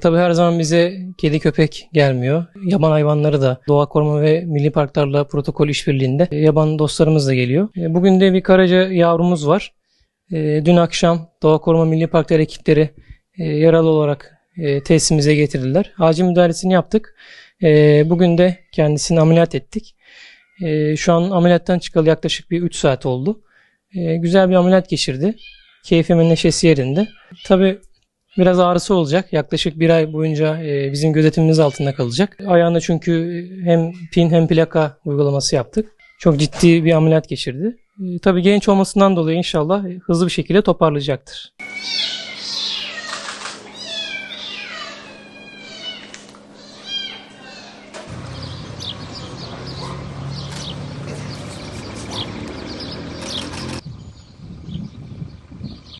Tabii her zaman bize kedi köpek gelmiyor. Yaban hayvanları da doğa koruma ve milli parklarla protokol işbirliğinde yaban dostlarımız da geliyor. E, Bugün de bir karaca yavrumuz var. E, Dün akşam Doğa Koruma Milli Parklar ekipleri e, yaralı olarak tesisimize getirdiler. Acil müdahalesini yaptık. Bugün de kendisini ameliyat ettik. Şu an ameliyattan çıkalı yaklaşık bir 3 saat oldu. Güzel bir ameliyat geçirdi. Keyfimin neşesi yerinde. Tabii biraz ağrısı olacak. Yaklaşık bir ay boyunca e, bizim gözetimimiz altında kalacak. Ayağında çünkü hem pin hem plaka uygulaması yaptık. Çok ciddi bir ameliyat geçirdi. E, tabii genç olmasından dolayı inşallah hızlı bir şekilde toparlayacaktır.